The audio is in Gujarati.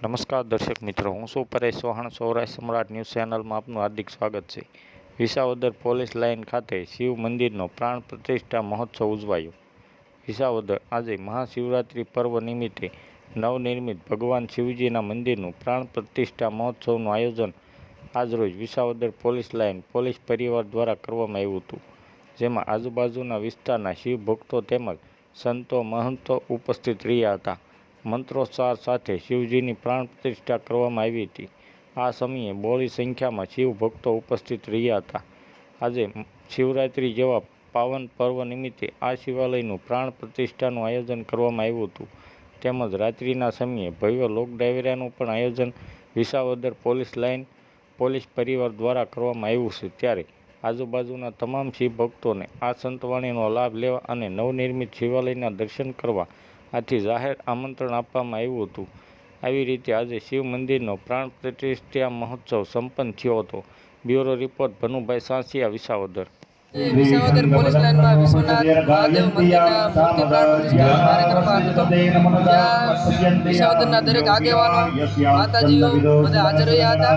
નમસ્કાર દર્શક મિત્રો, હું છું પરેશ ચૌહાણ, સૌરાષ્ટ્ર સમ્રાટ ન્યૂઝ ચેનલમાં આપનું હાર્દિક સ્વાગત છે. વિસાવદર પોલીસ લાઇન ખાતે શિવ મંદિરનો પ્રાણ પ્રતિષ્ઠા મહોત્સવ ઉજવાયો. વિસાવદર આજે મહાશિવરાત્રિ પર્વ નિમિત્તે નવનિર્મિત ભગવાન શિવજીના મંદિરનું પ્રાણ પ્રતિષ્ઠા મહોત્સવનું આયોજન આજરોજ વિસાવદર પોલીસ લાઇન પોલીસ પરિવાર દ્વારા કરવામાં આવ્યું હતું. જેમાં આજુબાજુના વિસ્તારના શિવ ભક્તો તેમજ સંતો મહંતો ઉપસ્થિત રહ્યા હતા. મંત્રોચ્ચાર સાથે શિવજીની પ્રાણ પ્રતિષ્ઠા કરવામાં આવી હતી. આ સમયે બોળી સંખ્યામાં શિવ ભક્તો ઉપસ્થિત રહ્યા હતા. આજે શિવરાત્રિ જેવા પાવન પર્વ નિમિત્તે આ શિવાલયનું પ્રાણ પ્રતિષ્ઠાનું આયોજન કરવામાં આવ્યું હતું. તેમજ રાત્રિના સમયે ભવ્ય લોક ડાયરાનું પણ આયોજન વિસાવદર પોલીસ લાઇન, પોલીસ પરિવાર દ્વારા કરવામાં આવ્યું છે. ત્યારે આજુબાજુના તમામ શિવ ભક્તોને આ સંતવાણીનો લાભ લેવા અને નવનિર્મિત શિવાલયના દર્શન કરવા આથી જાહેર આમંત્રણ આપવામાં આવ્યું હતું. આવી રીતે આજે શિવ મંદિરનો પ્રાણ પ્રતિષ્ઠા મહોત્સવ સંપન્ન થયો હતો. Bureau report Bhanubhai Sansiya, Visavadar. Visavadar police લાઇનમાં વિશ્વનાથ મહાદેવ મંદિરના મૂર્તિ પ્રાણ પ્રતિષ્ઠા કાર્યક્રમ હતો. ત્યાં વિસાવદરના દરેક આગેવાનો, માતાજીઓ બધા હાજર રહ્યા હતા.